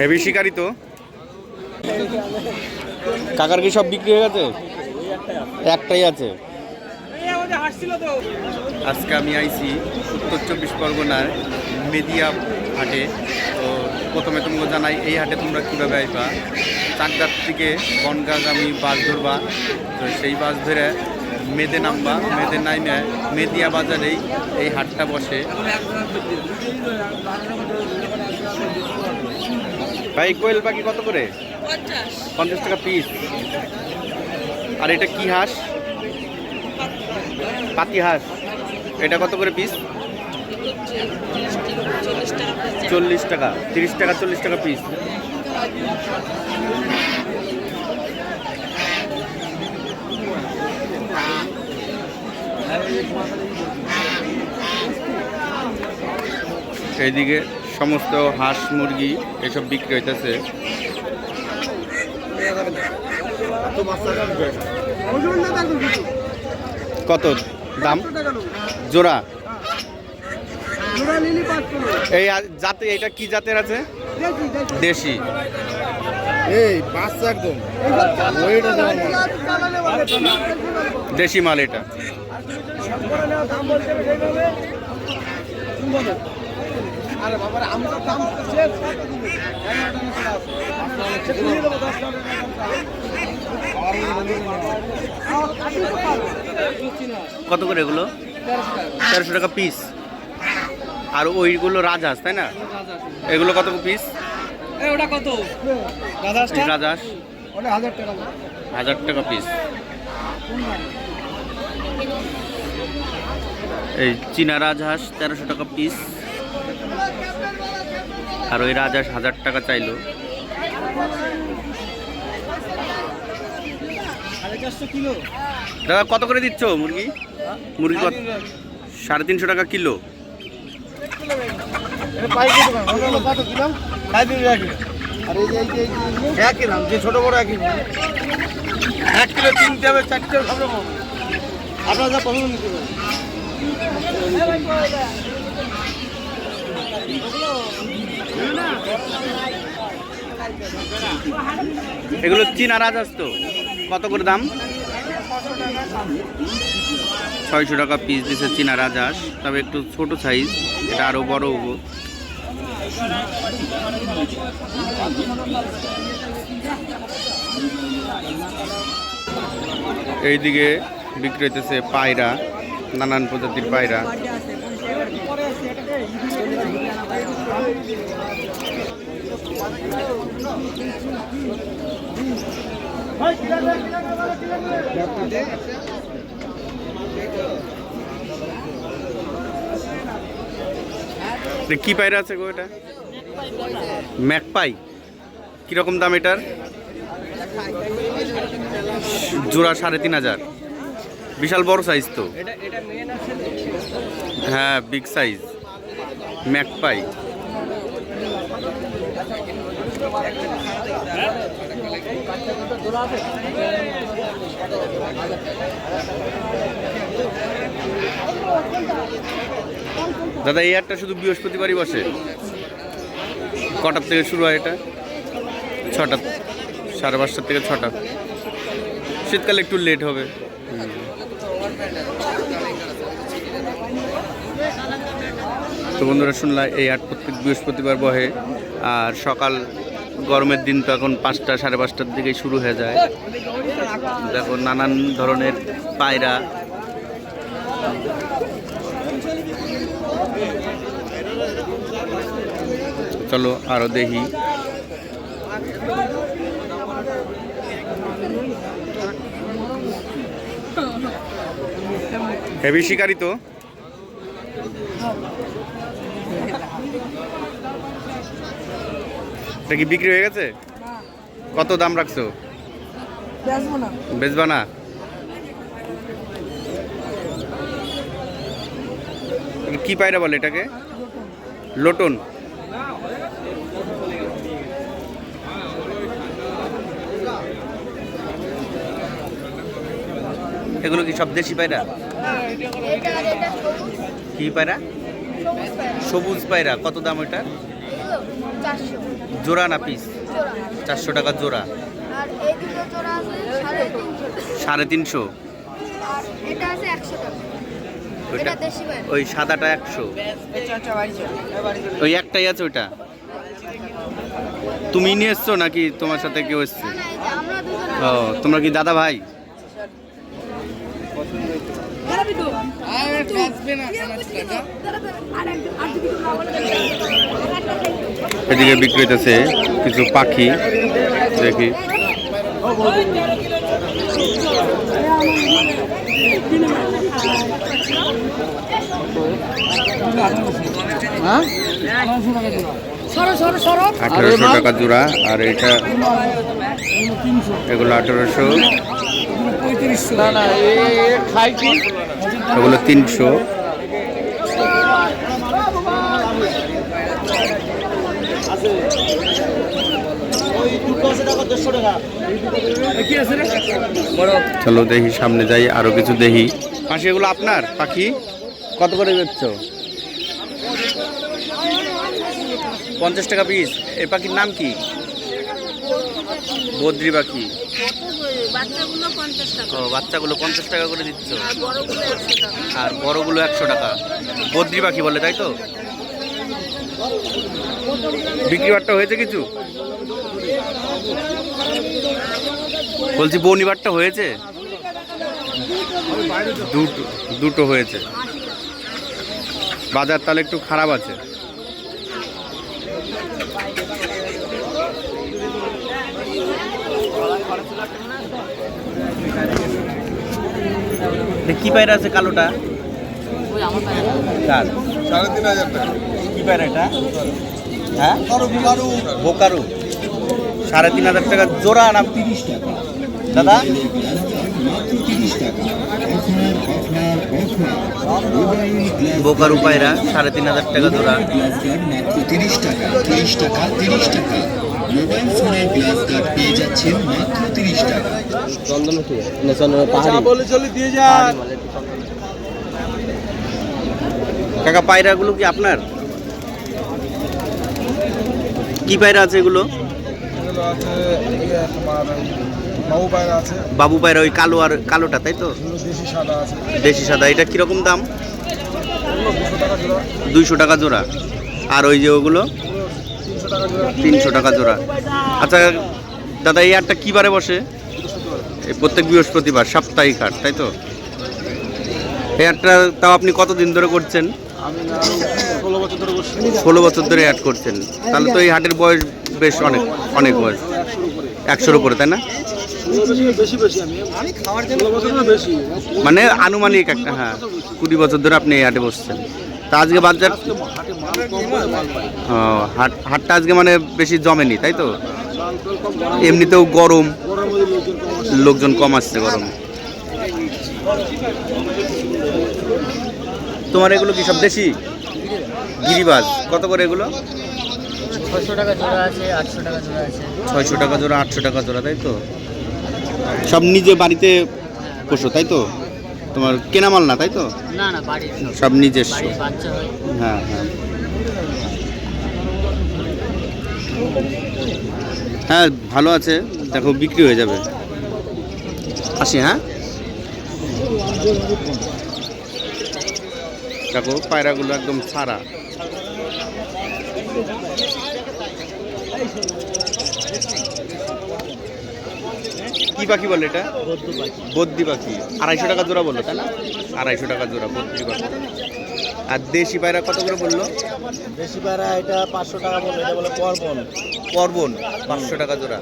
Heavy শিকারি তো। কাকার কি সব বিক্রি হয়ে গেছে? একটাই আছে। আজকে আমি আইছি উত্তর চব্বিশ পরগনার মেদিয়া হাটে। তো প্রথমে তোমাকে জানাই এই হাটে তোমরা কীভাবে আইবা? চাকদার থেকে বনগাঁ আমি বাস ধরবা। তো সেই বাস ধরে মেদে নামবা মেদে নাইমে মেদিয়া বাজারেই এই হাটটা বসে। ভাই কোয়েল পাখি কত করে? পঞ্চাশ। টাকা পিস আর এটা কি হাঁস? পাতি হাঁস। এটা কত করে পিস চল্লিশ টাকা। তিরিশ টাকা চল্লিশ টাকা পিস এইদিকে সমস্ত হাঁস মুরগি এসব বিক্রি হইতেছে। কত? দাম? জোড়া? এই জাতে এটা কি জাতের আছে? দেশি। এই বাচ্চা একদম। দেশি মাল এটা। কত করে এগুলো? তেরোশো টাকা পিস আর ওইগুলো রাজহাঁস তাই না? এগুলো কত পিস ওটা কত? রাজহাঁস। হাজার টাকা। পিস এই চীনা রাজহাঁস তেরোশো টাকা পিস আর ওই রাজা হাজার টাকা চাইলো। দাদা, কত করে দিচ্ছ মুরগি? মুরগি কত? সাড়ে তিনশো টাকা কিলো। ছোট বড় এক কিলো তিনটে হবে চারটে আপনারা যা পছন্দ নিতে এগুলো চীনা রাজহাঁস তো। কত করে দাম? ছয়শো টাকা পিস দিছে চীনা রাজহাঁস, তবে একটু ছোট সাইজ এটা আরও বড় হব। এইদিকে বিক্রি হইতেছে পায়রা, নানান প্রজাতির পায়রা। কি পায়রা আছে গো এটা? ম্যাকপাই। কীরকম দাম এটার? জোড়া সাড়ে তিন হাজার। বিশাল বড় সাইজ তো। হ্যাঁ বিগ সাইজ ম্যাকপাই। দাদা, এই হাটটা শুধু বৃহস্পতিবারই বসে? কটার থেকে শুরু হয় এটা? ছটা, সাড়ে পাঁচটার থেকে ছটা। শীতকালে একটু লেট হবে। তো বন্ধুরা শুনলাম এই হাট প্রত্যেক বৃহস্পতিবার বহে, আর সকাল গরমের দিন তো এখন পাঁচটা, সাড়ে পাঁচটার দিকেই শুরু হয়ে যায়। দেখো, নানান ধরনের পায়রা। চলো আরও দেখি। হেভি শিকারি তো? এটা কি বিক্রি হয়ে গেছে? কত দাম রাখছো? বেচবো না। কি পায়রা বলে এটাকে? লোটন। এগুলো কি সব দেশি পায়রা? কি পায়রা? সবুজ পায়রা। কত দাম ওইটা? জোড়া না পিস? চারশো টাকা জোড়া। সাড়ে তিনশো। ওই সাদাটা একশো। ওই একটাই আছে ওইটা? তুমি নিয়ে এসছো নাকি তোমার সাথে কেউ এসছে? ও তোমরা কি দাদা ভাই? এদিকে বিক্রি হইতেছে কিছু পাখি দেখি আঠারোশো টাকা জোড়া আর এটা এগুলো আঠারোশো না না এ খাই কি এগুলো তিনশো। চলো দেখি সামনে যাই আরও কিছু দেখি। পাশে এগুলো আপনার পাখি? কত করে বেচছ? পঞ্চাশ টাকা পিস এ পাখির নাম কি? বদ্রি পাখি। বাচ্চাগুলো পঞ্চাশ টাকা। ও বাচ্চাগুলো পঞ্চাশ টাকা করে দিচ্ছ? আর বড়গুলো একশো টাকা। বদ্রি পাখি বলে তাই তো? বিক্রি বাট্টা হয়েছে কিছু? বলছি বনিবারটা হয়েছে? দুটো দুটো হয়েছে। বাজার তাহলে একটু খারাপ আছে। কি পায়রা আছে কালোটা? কার? সাড়ে তিন হাজার টাকা। কি পায়রা এটা? হ্যাঁ? বোকারু। সাড়ে তিন হাজার টাকা জোড়া না তিরিশ টাকা। দাদা? বোকারু পায়রা সাড়ে তিন হাজার টাকা জোড়া। তিরিশ টাকা তিরিশ টাকা তিরিশ টাকা। মোবাইল ফোনের গ্লাস পেয়ে যাচ্ছেন মাত্র তিরিশ টাকা পায়রাগুলো কি আপনার? কি পায়রা আছে এগুলো? বাবু পায়রা, ওই কালো আর কালোটা, তাই তো? দেশি সাদা, এটা কীরকম দাম? দুইশো টাকা জোড়া। আর ওই যে ওগুলো? তিনশো টাকা জোড়া। আচ্ছা দাদা এই হাটটা কী বারে বসে? এই প্রত্যেক বৃহস্পতিবার সাপ্তাহিক হাট তাই তো? এই হাটটা তাও আপনি কতদিন ধরে করছেন? ষোলো বছর ধরে অ্যাড করছেন। তাহলে তো এই হাটের বয়স বেশ অনেক অনেক বয়স। একশোর উপরে তাই না? মানে আনুমানিক একটা হ্যাঁ কুড়ি বছর ধরে আপনি এই হাটে বসছেন। তা আজকে বাজার হাটে ও, হাটটা আজকে মানে বেশি জমেনি তাই তো? এমনিতেও গরম। লোকজন কম আসছে গরম। তোমার এগুলো কি সব দেশি? গিরিবাজ। কত করে এগুলো? ছশো টাকা জোড়া আছে আটশো টাকা জোড়া আছে। ছয়শো টাকা জোড়া আটশো টাকা জোড়া তাই তো? সব নিজে বাড়িতে পোষো তাই তো? তোমার কেনা মাল না তাই তো? না না বাড়ির সব নিজস্ব। হয়। হ্যাঁ হ্যাঁ। হ্যাঁ ভালো আছে। দেখো বিক্রি হয়ে যাবে। আসি হ্যাঁ? দেখো পায়রাগুলো একদম ছাড়া। কি পাখি বলে এটা? বদ্যি পাখি। আড়াইশো টাকা জোড়া বলল তাই না? আড়াইশো টাকা জোড়া বদ্যি পাখি। আর দেশি পায়রা কত করে বলল? দেশি পায়রা এটা পাঁচশো টাকা বলল এটা বলে পরবন। পর্বন পাঁচশো টাকা জোড়া।